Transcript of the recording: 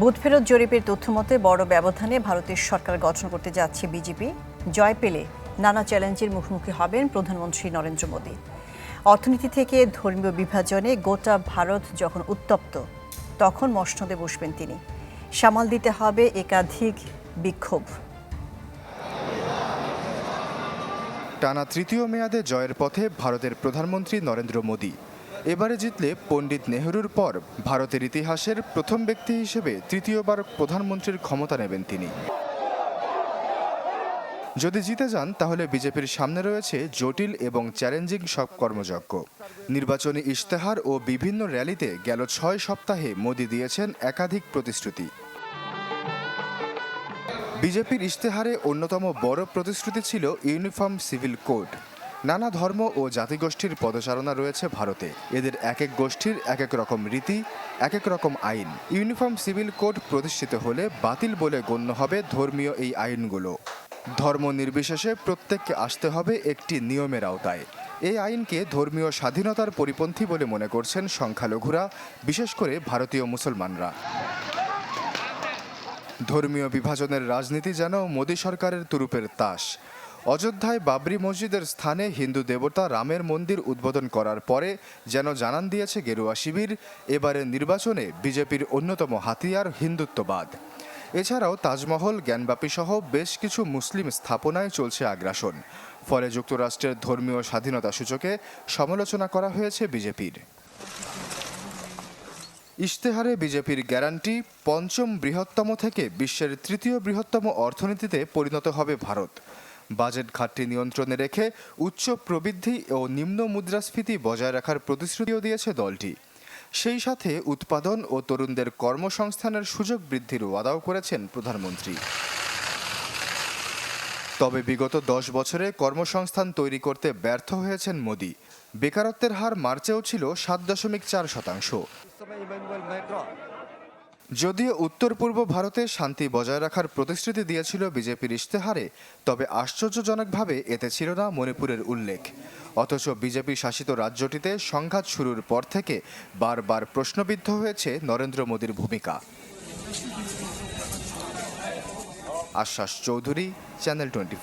Booth ফেরত জরিপের তথ্য মতে বড় ব্যবধানে ভারতের সরকার গঠন করতে যাচ্ছে বিজেপি। জয় পেলে নানা চ্যালেঞ্জের মুখোমুখি হবেন প্রধানমন্ত্রী নরেন্দ্র মোদী। অর্থনীতি থেকে ধর্মীয় বিভাজনে গোটা ভারত যখন উত্তপ্ত, তখন মসনদে বসবেন তিনি। সামাল দিতে হবে একাধিক বিক্ষোভ। টানা তৃতীয় মেয়াদে জয়ের পথে ভারতের প্রধানমন্ত্রী নরেন্দ্র মোদী। এবারে জিতলে পণ্ডিত নেহরুর পর ভারতের ইতিহাসের প্রথম ব্যক্তি হিসেবে তৃতীয়বার প্রধানমন্ত্রীর ক্ষমতা নেবেন তিনি। যদি জিতে যান, তাহলে বিজেপির সামনে রয়েছে জটিল এবং চ্যালেঞ্জিং সব কর্মযজ্ঞ। নির্বাচনী ইশতেহার ও বিভিন্ন র্যালিতে গেল ছয় সপ্তাহে মোদী দিয়েছেন একাধিক প্রতিশ্রুতি। বিজেপির ইশতেহারে অন্যতম বড় প্রতিশ্রুতি ছিল ইউনিফর্ম সিভিল কোড। নানা ধর্ম ও জাতিগোষ্ঠীর পদচারণা রয়েছে ভারতে। এদের এক এক গোষ্ঠীর এক এক রকম রীতি এক এক রকম আইন। ইউনিফর্ম সিভিল কোড প্রতিষ্ঠিত হলে বাতিল বলে গণ্য হবে ধর্মীয় এই আইনগুলো। ধর্ম নির্বিশেষে প্রত্যেককে আসতে হবে একটি নিয়মের আওতায়। এই আইনকে ধর্মীয় স্বাধীনতার পরিপন্থী বলে মনে করছেন সংখ্যালঘুরা, বিশেষ করে ভারতীয় মুসলমানরা। ধর্মীয় বিভাজনের রাজনীতি যেন মোদী সরকারের তুরুপের তাস। অযোধ্যায় বাবরি মসজিদের স্থানে হিন্দু দেবতা রামের মন্দির উদ্বোধন করার পরে যেন জানান দিয়েছে গেরুয়া শিবির, এবারে নির্বাচনে বিজেপির অন্যতম হাতিয়ার হিন্দুত্ববাদ। এছাড়াও তাজমহল জ্ঞানবাপী সহ বেশ কিছু মুসলিম স্থাপনায় চলছে আগ্রাসন। ফলে যুক্তরাষ্ট্রের ধর্মীয় স্বাধীনতা সূচকে সমালোচনা করা হয়েছে বিজেপির। ইশতেহারে বিজেপির গ্যারান্টি, পঞ্চম বৃহত্তম থেকে বিশ্বের তৃতীয় বৃহত্তম অর্থনীতিতে পরিণত হবে ভারত। বাজেট ঘাটতি নিয়ন্ত্রণে রেখে উচ্চ প্রবৃদ্ধি ও নিম্ন মুদ্রাস্ফীতি বজায় রাখার প্রতিশ্রুতিও দিয়েছে দলটি। সেই সাথে উৎপাদন ও তরুণদের কর্মসংস্থানের সুযোগ বৃদ্ধির ওয়াদাও করেছেন প্রধানমন্ত্রী। তবে বিগত দশ বছরে কর্মসংস্থান তৈরি করতে ব্যর্থ হয়েছেন মোদি। বেকারত্বের হার মার্চেও ছিল সাত দশমিক চার শতাংশ। যদিও উত্তর পূর্ব ভারতে শান্তি বজায় রাখার প্রতিশ্রুতি দিয়েছিল বিজেপির ইশতেহারে, তবে আশ্চর্যজনকভাবে এতে ছিল না মণিপুরের উল্লেখ। অথচ বিজেপি শাসিত রাজ্যটিতে সংঘাত শুরুর পর থেকে বারবার প্রশ্নবিদ্ধ হয়েছে নরেন্দ্র মোদীর ভূমিকা। আশ্বাস চৌধুরী, চ্যানেল টোয়েন্টি